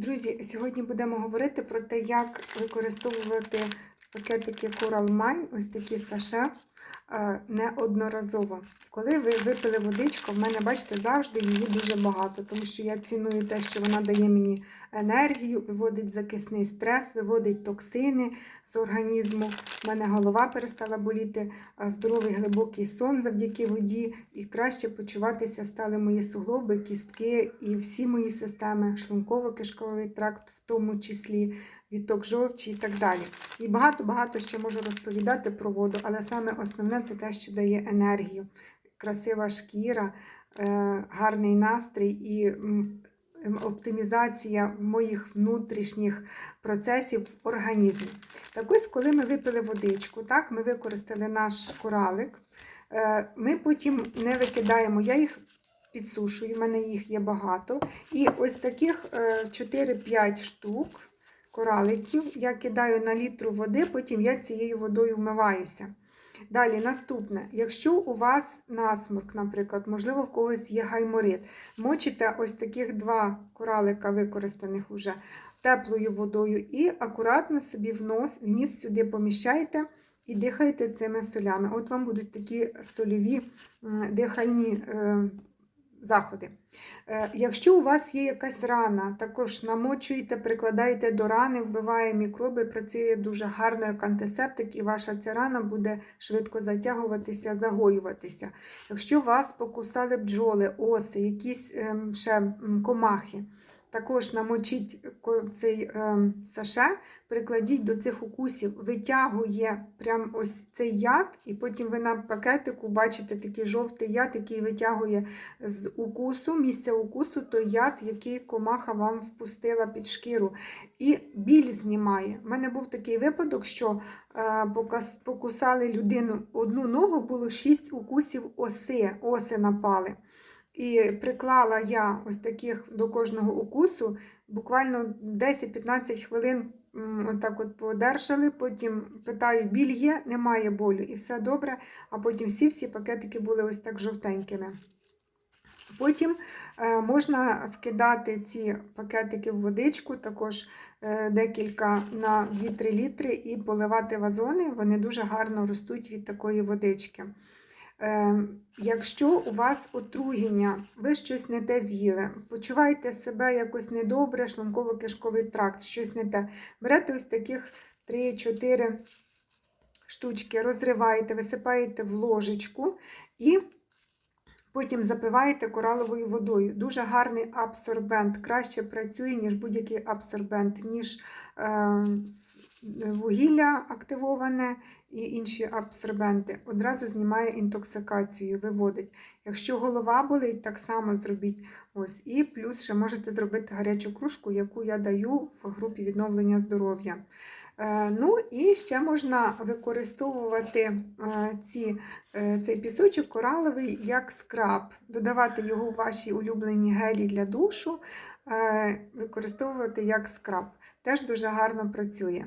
Друзі, сьогодні будемо говорити про те, як використовувати пакетики Coral Mine, ось такі саше, е, неодноразово. Коли ви випили водичку, в мене, бачите, завжди її дуже багато, тому що я ціную те, що вона дає мені енергію, виводить закисний стрес, виводить токсини з організму. У мене голова перестала боліти, здоровий глибокий сон завдяки воді, і краще почуватися стали мої суглоби, кістки і всі мої системи, шлунково-кишковий тракт, в тому числі відток жовчі і так далі. І багато-багато ще можу розповідати про воду, але саме основне це те, що дає енергію, красива шкіра, е, гарний настрій і оптимізація моїх внутрішніх процесів в організмі. Так ось, коли ми випили водичку, так, ми використали наш коралик, е, ми потім не викидаємо, я їх підсушую, в мене їх є багато. І ось таких е, 4-5 штук кораликів я кидаю на літру води, потім я цією водою вмиваюся. Далі, наступне, якщо у вас насморк, наприклад, можливо, в когось є гайморит, мочите ось таких два коралика, використаних уже теплою водою, і акуратно собі в нос, в ніс сюди поміщайте і дихайте цими солями. От вам будуть такі сольові дихальні е, заходи. Е, Якщо у вас є якась рана, також намочуєте, прикладаєте до рани, вбиває мікроби, працює дуже гарно як антисептик, і ваша ця рана буде швидко затягуватися, загоюватися. Якщо вас покусали бджоли, оси, якісь ем, ще комахи, також намочіть цей ем, саше, прикладіть до цих укусів, витягує прям ось цей яд, і потім ви на пакетику бачите такий жовтий яд, який витягує з укусу, місця укусу, той яд, який комаха вам впустила під шкіру. І біль знімає. У мене був такий випадок, що е, покусали людину одну ногу, було 6 укусів оси, оси напали. І приклала я ось таких до кожного укусу, буквально 10-15 хвилин отак от подержали, потім питаю, біль є, немає болю, і все добре, а потім всі-всі пакетики були ось так жовтенькими. Потім е, можна вкидати ці пакетики в водичку, також е, декілька на 2-3 літри, і поливати вазони. Вони дуже гарно ростуть від такої водички. Е, Якщо у вас отруєння, ви щось не те з'їли, почуваєте себе якось недобре, шлунково-кишковий тракт, щось не те. Берете ось таких 3-4 штучки, розриваєте, висипаєте в ложечку і потім запиваєте кораловою водою. Дуже гарний абсорбент, краще працює, ніж будь-який абсорбент, ніж е, вугілля активоване і інші абсорбенти. Одразу знімає інтоксикацію, виводить. Якщо голова болить, так само зробіть. Ось. І плюс ще можете зробити гарячу кружку, яку я даю в групі відновлення здоров'я. Е, Ну і ще можна використовувати е, ці, е, цей пісочок кораловий як скраб, додавати його в ваші улюблені гелі для душу, використовувати як скраб. Теж дуже гарно працює.